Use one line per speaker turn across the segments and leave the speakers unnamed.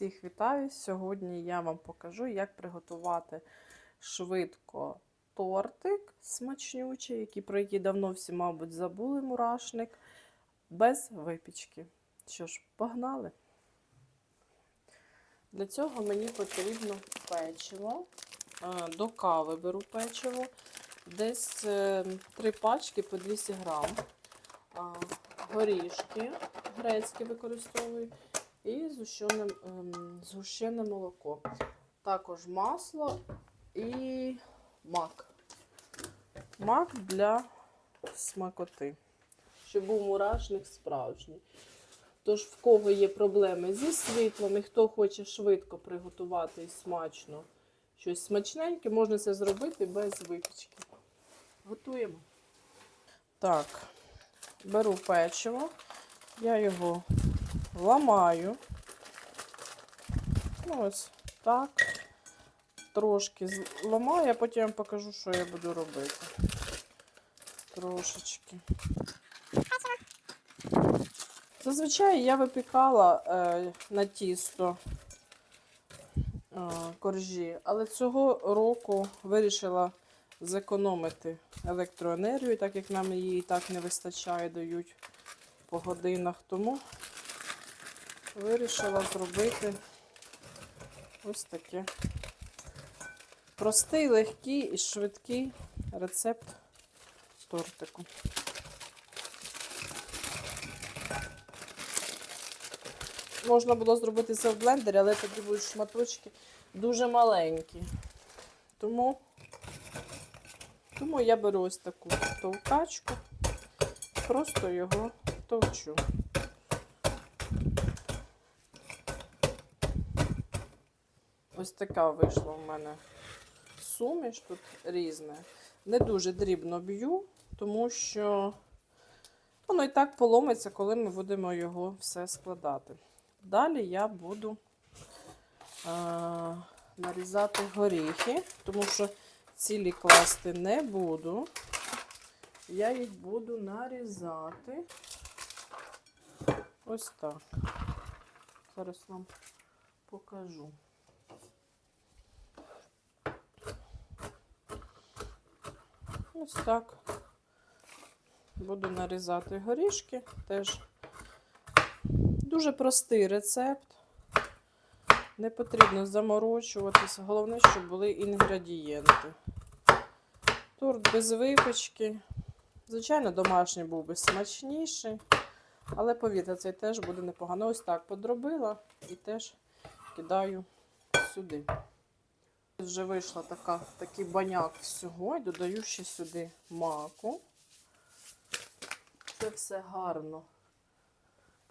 Всіх вітаю! Сьогодні я вам покажу, як приготувати швидко тортик смачнючий, який, про який давно всі, мабуть, забули мурашник, без випічки. Що ж, погнали! Для цього мені потрібно печиво. Е, До кави беру печиво. Десь е, три пачки по 200 грам. Горішки грецькі використовую і згущене, ем, згущене молоко. Також масло і мак. Мак для смакоти. Щоб був мурашник справжній. Тож, в кого є проблеми зі світлом і хто хоче швидко приготувати і смачно щось смачненьке, можна це зробити без випічки. Готуємо. Так, беру печиво, я його ламаю. Ось так. Трошки зламаю, а потім вам покажу, що я буду робити. Трошечки. Зазвичай я випікала е, на тісто е, коржі, але цього року вирішила зекономити електроенергію, так як нам її і так не вистачає, дають по годинах. Тому вирішила зробити ось таке простий, легкий і швидкий рецепт тортику. Можна було зробити це в блендері, але тоді будуть шматочки дуже маленькі. Тому, тому я беру ось таку товкачку, просто його товчу. Ось така вийшла в мене суміш, тут різне. Не дуже дрібно б'ю, тому що воно і так поломиться, коли ми будемо його все складати. Далі я буду а, нарізати горіхи, тому що цілі класти не буду. Я їх буду нарізати ось так. Зараз вам покажу. Ось так. Буду нарізати горішки. Теж дуже простий рецепт. Не потрібно заморочуватися. Головне, щоб були інгредієнти. Торт без випічки. Звичайно, домашній був би смачніший. Але повірте, цей теж буде непогано. Ось так подробила і теж кидаю сюди. Вже вийшла така, такий баняк всього і додаю ще сюди маку. Це все гарно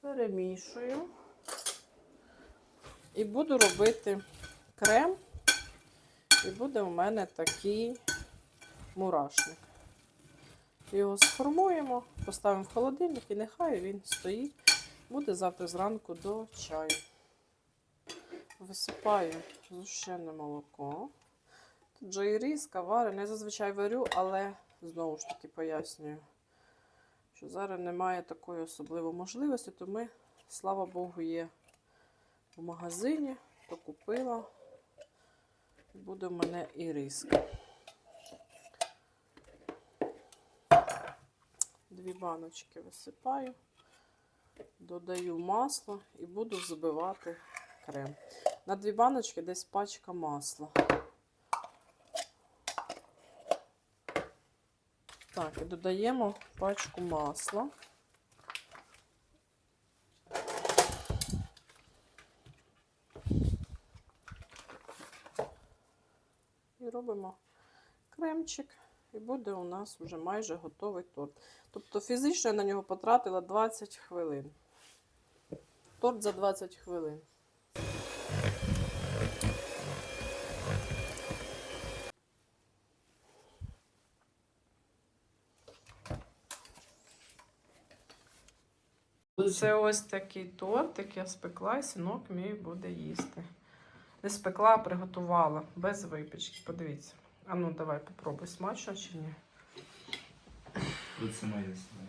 перемішую. І буду робити крем. І буде у мене такий мурашник. Його сформуємо, поставимо в холодильник і нехай він стоїть. Буде завтра зранку до чаю. Висипаю зущене молоко. Тут же і різка, варене. Я зазвичай варю, але знову ж таки пояснюю, що зараз немає такої особливої можливості, то ми, слава Богу, є в магазині, то купила. Буде в мене і різка. Дві баночки висипаю, додаю масло і буду збивати крем. На дві баночки десь пачка масла. Так, і додаємо пачку масла. І робимо кремчик, і буде у нас вже майже готовий торт. Тобто фізично я на нього потратила 20 хвилин. Торт за 20 хвилин. Це ось такий тортик я спекла, і синок мій буде їсти. Не спекла, а приготувала без випічки. Подивіться. А ну давай попробуй, смачно чи ні.
Оце моє слово.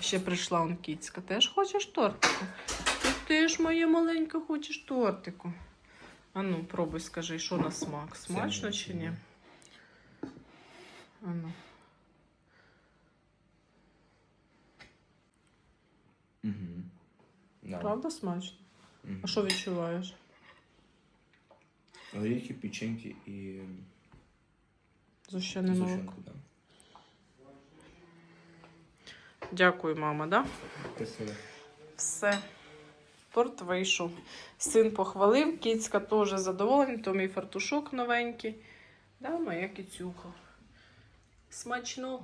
Ще прийшла он кіцька. Теж хочеш тортику? Теж моє маленьке хочеш тортику. А ну, пробуй, скажи, що на смак? Смачно чи ні? А ну.
Угу. Да.
Правда смачно?
Мгм.
А що відчуваєш?
Горіхи, печеньки і
Зущене молоко.
да.
Дякую, мама, да?
Красиво.
Все. Торт вийшов. Син похвалив, кіцька теж задоволена, то мій фартушок новенький. Да, моя кіцюка. Смачного.